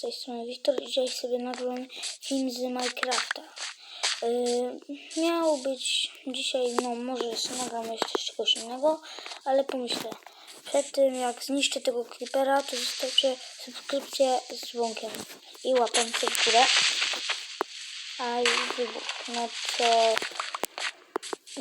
z tej strony Wiktor i dzisiaj sobie nagrałem film z Minecrafta. Yy, miał być dzisiaj, no może nagram jeszcze czegoś innego, ale pomyślę, przed tym jak zniszczę tego creepera, to zostawcie subskrypcję z dzwonkiem i łapankę w górę. A i wybuch, no to,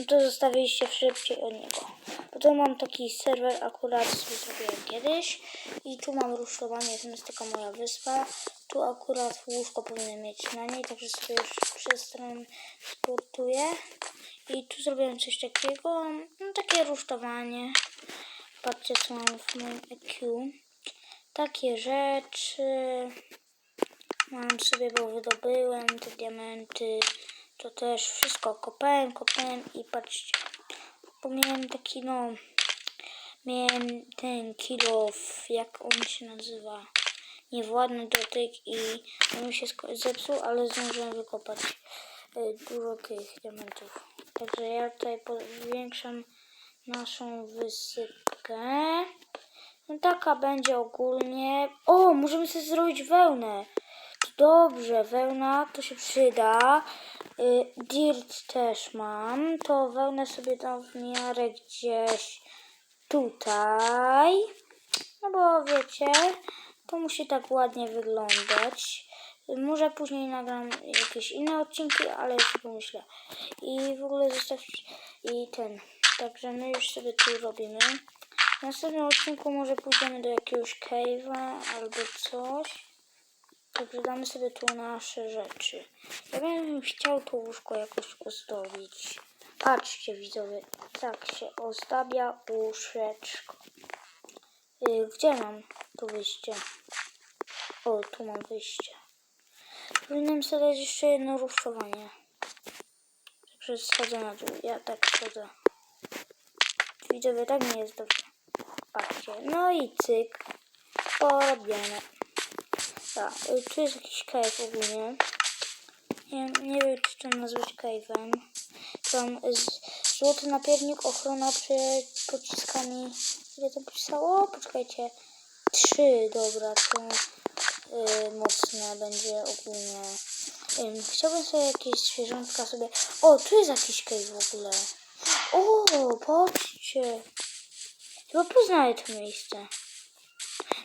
to zostawiliście szybciej od niego. Potem mam taki serwer, akurat sobie zrobiłem kiedyś i tu mam rusztowanie, to jest taka moja wyspa. Tu akurat łóżko powinien mieć na niej, także sobie już przestronę sportuję. I tu zrobiłem coś takiego, no takie rusztowanie. Patrzcie co mam w moim EQ. Takie rzeczy. Mam sobie, bo wydobyłem te diamenty. To też wszystko kopałem, kopałem i patrzcie. Bo miałem taki no. Miałem ten kilof, jak on się nazywa. Niewładny dotyk i on mi się zepsuł, ale zdążyłem wykopać y, dużo tych diamentów. Także ja tutaj powiększam naszą wysypkę. No taka będzie ogólnie. O, możemy sobie zrobić wełnę. Dobrze, wełna to się przyda. Y, dirt też mam. To wełnę sobie dam w miarę gdzieś tutaj. No bo wiecie, to musi tak ładnie wyglądać. Może później nagram jakieś inne odcinki, ale jeszcze pomyślę. I w ogóle zostawcie i ten. Także my już sobie tu robimy. W następnym odcinku może pójdziemy do jakiegoś cave'a albo coś. Także damy sobie tu nasze rzeczy. Ja bym chciał to łóżko jakoś ozdobić. Patrzcie widzowie, tak się ozdabia łóżeczko. Yy, gdzie mam tu wyjście? O, tu mam wyjście. Powinienem sobie dać jeszcze jedno rusztowanie. Także schodzę na dół. Ja tak schodzę. Widzowie, tak nie jest dobrze. Patrzcie. No i cyk. Porobione. Y, tu jest jakiś cave ogólnie. Nie, nie wiem, czy to nazwać cave'em. Tam złoty napiernik, ochrona przed pociskami. Ile to pisało? Poczekajcie. Trzy, dobra, to y, mocne będzie ogólnie. Ym, chciałbym sobie jakieś zwierzątka sobie... O, tu jest jakiś cave w ogóle. O, patrzcie. Chyba poznaję to miejsce.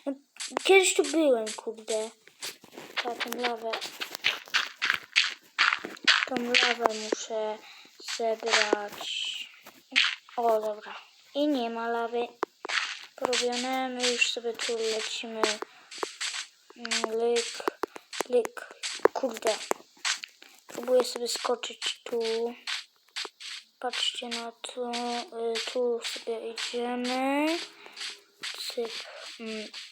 No, kiedyś tu byłem, kurde. Tą lawę. Tą lawę muszę zebrać. O, dobra. I nie ma lawy. Porobione. My już sobie tu lecimy. Mm, Lyk, lyk. Kurde. Próbuję sobie skoczyć tu. Patrzcie na to. Y, Tu sobie idziemy. Cyk.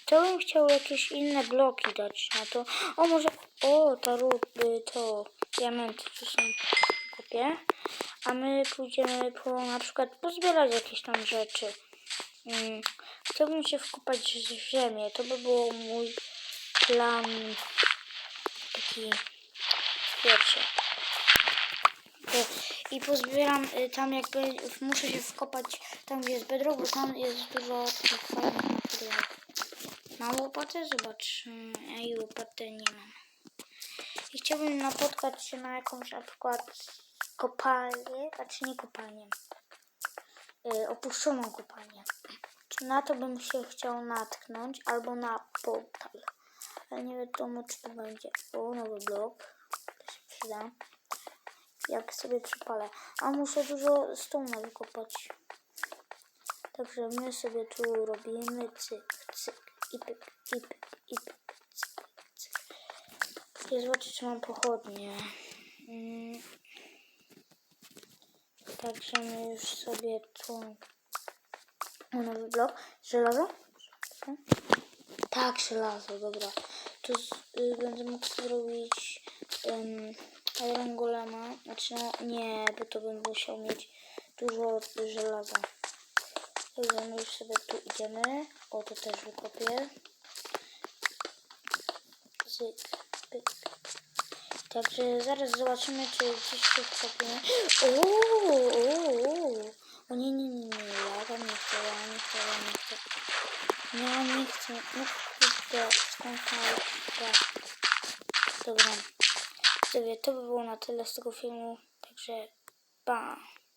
To bym chciał jakieś inne bloki dać na to. O, może. O, ta rudy, to diamenty tu są w kopie. A my pójdziemy po na przykład pozbierać jakieś tam rzeczy. Mm, Chciałbym się wkopać w ziemię. To by było mój plan taki. Wiecie. I pozbieram y, tam jakby muszę się wkopać tam gdzie jest bedrock, bo tam jest dużo takich fajnych. Mam łopatę? Zobacz. Ja i łopatę nie mam. I chciałbym napotkać się na jakąś na przykład kopalnię, znaczy nie kopalnię. Y, opuszczoną kopalnię. Na to bym się chciał natknąć, albo na portal. Ale nie wiadomo czy to będzie. O, nowy blok. To się przyda jak sobie przypalę. A muszę dużo stona wykopać. Także my sobie tu robimy cyk, cyk, i pyk, i pyk, i pyk, cyk, cyk. I zobaczcie, czy mam pochodnie. Mm. Także my już sobie tu... Nowy blok. Żelazo? Tak, żelazo, dobra. To z, y, będę mógł zrobić um, Iron Golema. Znaczy, no, nie, bo to bym musiał mieć dużo żelaza. Dobrze, my już sobie tu idziemy. O, to też wykopię. Zyk, pyk. Także zaraz zobaczymy, czy gdzieś się wkopiemy. Ooo, o nie, nie, nie, nie, ja tam nie chcę, ja nie chcę, ja nie chcę. Ja nie chcę. No, Ja skończę. Dobra. Widzowie, to by było na tyle z tego filmu. Także pa.